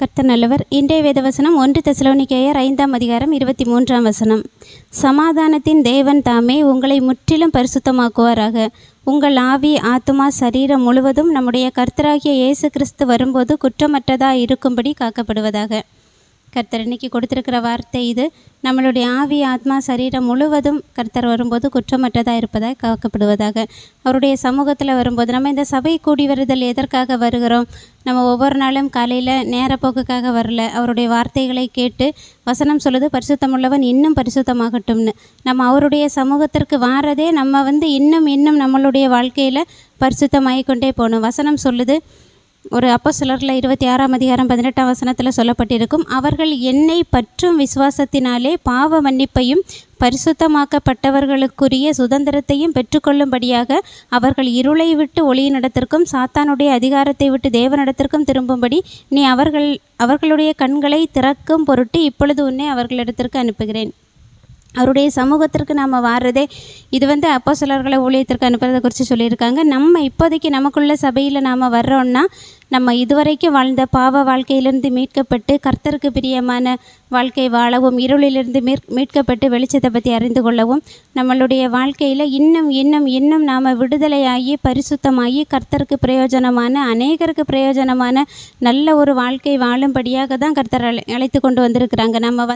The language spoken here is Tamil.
கர்த்தர் நல்லவர் இன்றைய வேதவசனம் ஒன்று தெசலோனிக்கேயர் ஐந்தாம் அதிகாரம் இருபத்தி மூன்றாம் வசனம். சமாதானத்தின் தேவன் தாமே உங்களை முற்றிலும் பரிசுத்தமாக்குவாராக. உங்கள் ஆவி ஆத்துமா சரீரம் முழுவதும் நம்முடைய கர்த்தராகிய இயேசு கிறிஸ்து வரும்போது குற்றமற்றதாக இருக்கும்படி காக்கப்படுவதாக. கர்த்தர் இன்னைக்கு கொடுத்துருக்கிற வார்த்தை இது. நம்மளுடைய ஆவி ஆத்மா சரீரம் முழுவதும் கர்த்தர் வரும்போது குற்றமற்றதாக இருப்பதாக காக்கப்படுவதாக. அவருடைய சமூகத்தில் வரும்போது நம்ம இந்த சபை கூடி வருதல் எதற்காக வருகிறோம்? நம்ம ஒவ்வொரு நாளும் காலையில் நேரப்போக்குக்காக வரல. அவருடைய வார்த்தைகளை கேட்டு வசனம் சொல்லுது பரிசுத்தமுள்ளவன் இன்னும் பரிசுத்தமாகட்டும்னு. நம்ம அவருடைய சமூகத்திற்கு வாரதே நம்ம வந்து இன்னும் இன்னும் நம்மளுடைய வாழ்க்கையில் பரிசுத்தமாகிக்கொண்டே போகணும். வசனம் சொல்லுது ஒரு அப்போ சிலரில் இருபத்தி ஆறாம் அதிகாரம் பதினெட்டாம் வசனத்தில் சொல்லப்பட்டிருக்கும் அவர்கள் என்னை பற்றும் விசுவாசத்தினாலே பாவ மன்னிப்பையும் பரிசுத்தமாக்கப்பட்டவர்களுக்குரிய சுதந்திரத்தையும் பெற்றுக்கொள்ளும்படியாக அவர்கள் இருளை விட்டு ஒளியினிடத்திற்கும் சாத்தானுடைய அதிகாரத்தை விட்டு தேவனிடத்திற்கும் திரும்பும்படி நீ அவர்கள் அவர்களுடைய கண்களை திறக்கும் பொருட்டு இப்பொழுது உன்னை அவர்களிடத்திற்கு அனுப்புகிறேன். அவருடைய சமூகத்திற்கு நாம் வாடுறதே இது வந்து அப்போ சிலர்களை ஊழியத்திற்கு அனுப்புறதை குறித்து சொல்லியிருக்காங்க. நம்ம இப்போதைக்கு நமக்குள்ள சபையில் நாம் வர்றோன்னா நம்ம இதுவரைக்கும் வாழ்ந்த பாவ வாழ்க்கையிலிருந்து மீட்கப்பட்டு கர்த்தருக்கு பிரியமான வாழ்க்கை வாழவும் இருளிலிருந்து மீட் மீட்கப்பட்டு வெளிச்சத்தை பற்றி அறிந்து கொள்ளவும் நம்மளுடைய வாழ்க்கையில் இன்னும் இன்னும் இன்னும் நாம் விடுதலையாகி பரிசுத்தமாகி கர்த்தருக்கு பிரயோஜனமான அநேகருக்கு பிரயோஜனமான நல்ல ஒரு வாழ்க்கை வாழும்படியாக தான் கர்த்தர் அழை அழைத்து கொண்டு வந்திருக்கிறாங்க. நம்ம வந்து